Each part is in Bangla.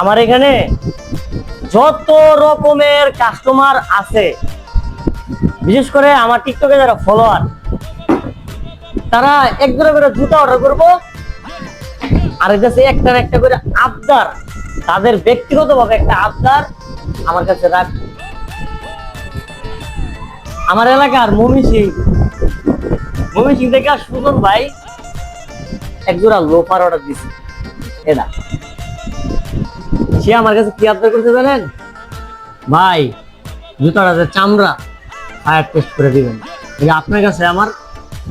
আমার এখানে যত রকমের কাস্টমার আছে, বিশেষ করে আমার টিকটকে যারা ফলোয়ার তারা এক জোড়া করে জুতা অর্ডার করব, আর কাছে একটার একটা করে আবদার, তাদের ব্যক্তিগতভাবে একটা আবদার আমার কাছে রাখ। আমার এলাকার মমি সিং মমি সিং থেকে সুজন ভাই এক জোড়া লোফার অর্ডার দিছে। এটা সে আমার কাছে কি আবদার করতে জানেন? ভাই জুতাটা যে চামড়া ফায়ার টেস্ট করে দিবেন। আপনার কাছে আমার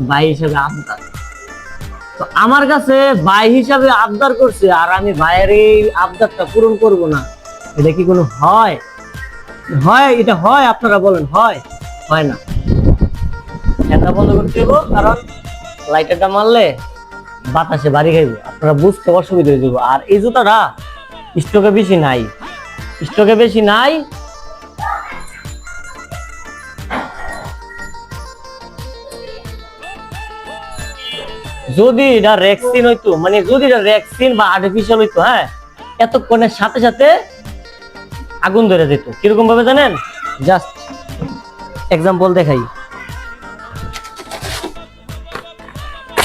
ভাই হিসেবে আবদার। তো আমার কাছে ভাই হিসাবে আবদার করছে আর আমি ভাইয়ের এই আবদারটা পূরণ করব না। এটা কি কোনো হয়? হয়, এটা হয়, আপনারা বলেন, হয় হয় না। এটা বন্ধ করতে হইব কারণ লাইটারটা মারলে বাতাসে বাড়ি খাইব। আপনারা বুঝতে অসুবিধা হয়ে যাব। আর এই জুতাটা স্টকে বেশি নাই। স্টকে বেশি নাই। যদি এটা রেক্সিন হইতো মানে যদি এটা রেক্সিন বা আর্টিফিশিয়াল হইতো হ্যাঁ এতক্ষণের সাথে সাথে আগুন ধরে যেত। কীরকম ভাবে জানেন? জাস্ট এক্সাম্পল দেখাই।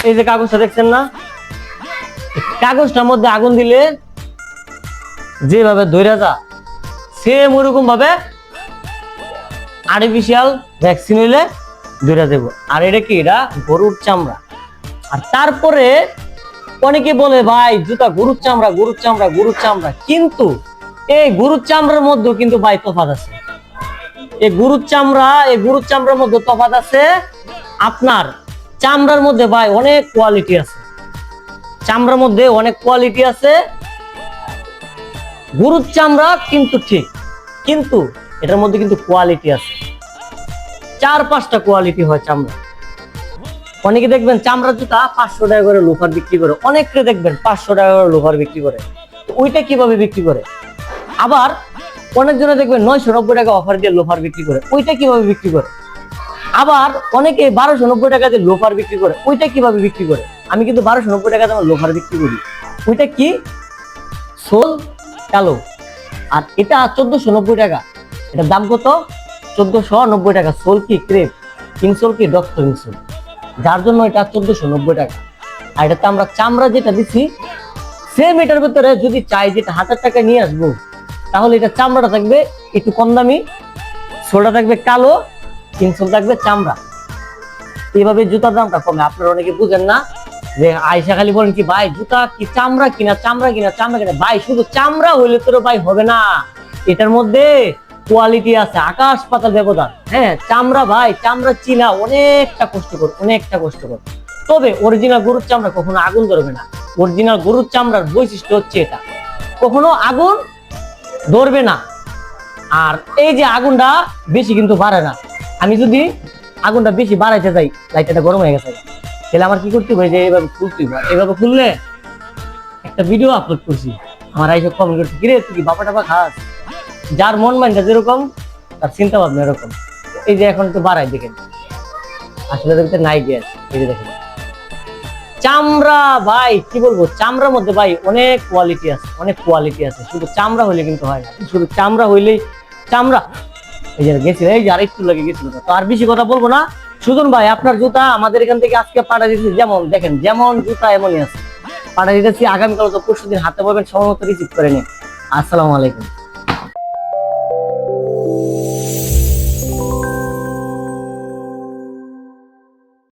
এই যে কাগজটা দেখছেন না? কাগজটার মধ্যে আগুন দিলে যেভাবে ধরে যা সেম ওরকম ভাবে আর্টিফিশিয়াল ভ্যাকসিন হইলে ধরে দেব আর এটা কি? এটা গরুর চামড়া। আর তারপরে অনেকে বলে, ভাই, জুতা গরুর চামড়া গরুর চামড়া গরুর চামড়া। কিন্তু এই গরুর চামড়ার মধ্যে কিন্তু ভাই তফাত আছে। এই গরুর চামড়া, এই গরুর চামড়ার মধ্যে তফাত আছে আপনার চামড়ার মধ্যে ভাই অনেক কোয়ালিটি আছে। চামড়ার মধ্যে অনেক কোয়ালিটি আছে গরুর চামড়া কিন্তু ঠিক, কিন্তু এটার মধ্যে কিন্তু কোয়ালিটি আছে। চার পাঁচটা কোয়ালিটি হয় চামড়া। অনেকে দেখবেন চামড়া জুতা পাঁচশো টাকা করে লোফার বিক্রি করে অনেকে দেখবেন পাঁচশো টাকা করে লোফার বিক্রি করে। তো ওইটা কীভাবে বিক্রি করে? আবার অনেকজনে দেখবেন নয়শো নব্বই টাকা অফার দিয়ে লোফার বিক্রি করে, ওইটা কীভাবে বিক্রি করে? আবার অনেকে বারোশো নব্বই টাকা দিয়ে লোফার বিক্রি করে, ওইটা কীভাবে বিক্রি করে? আমি কিন্তু বারোশো নব্বই টাকা দিয়ে আমার লোফার বিক্রি করি। ওইটা কি? সোল কালো। আর এটা চোদ্দশো নব্বই টাকা। এটার দাম কত? চোদ্দশো নব্বই টাকা সোল কি ক্রেপ কিংসোল কি ডক্টর ইনসোল যার জন্য এটা চোদ্দশো নব্বই টাকা। আর এটাতে আমরা চামড়া যেটা দিচ্ছি সেম এটার ভিতরে যদি চাই যেটা হাজার টাকা নিয়ে আসব, তাহলে এটা চামড়াটা থাকবে একটু কম দামি, সোলটা থাকবে কালো কিংসোল থাকবে চামড়া। এইভাবে জুতার দামটা কমে। আপনারা অনেকে বুঝেন না যে আয়সা খালি বলেন কি, ভাই, জুতা কি চামড়া কিনা চামড়া কিনা চামড়া কিনা? ভাই, শুধু চামড়া হইলে তো ভাই হবে না। এটার মধ্যে কোয়ালিটি আছে, আকাশ পাতাল ব্যবধান হ্যাঁ চামড়া ভাই, চামড়া চিনা অনেকটা কষ্টকর অনেকটা কষ্টকর। তবে অরিজিনাল গরুর চামড়া কখনো আগুন ধরবে না। অরিজিনাল গরুর চামড়ার বৈশিষ্ট্য হচ্ছে এটা। কখনো আগুন ধরবে না। আর এই যে আগুনটা বেশি কিন্তু বাড়ে না। আমি যদি আগুনটা বেশি বাড়াইতে যাই লাইটটা গরম হয়ে গেছে। তাহলে আমার কি করতে হবে? যে এইভাবে খুলতে হবে। আর এইভাবে খুললে একটা ভিডিও আপলোড করছি। আমার আইসে কমেন্ট করছে, কিরে, তুই কি বাপা টাপা খাস? যার মন মাইন্ডটা যেরকম, তার চিন্তা ভাবনা এরকম। এই যে এখন একটু বাড়াই, দেখেন। আসলে দেখতে নাই গ্যাস এই যে দেখেন। চামড়া, ভাই, কি বলব? চামড়ার মধ্যে, ভাই, অনেক কোয়ালিটি আছে, অনেক কোয়ালিটি আছে। শুধু চামড়া হইলে কিন্তু হয় শুধু চামড়া হইলেই, চামড়া। এই যে গেছিল, এই যে আরেকটু লাগে গেছিল। তো আর বেশি কথা বলব না। সুজন ভাই, আপনার জুতা আমাদের এখান থেকে আজকে পাঠা দিচ্ছি যেমন, দেখেন, যেমন জুতা এমনই আছে। পাঠা দিতেছি আগামীকাল তো পরশু দিন হাতে পাবেন সময় মতো রিসিভ করে নিন। আসসালামু আলাইকুম।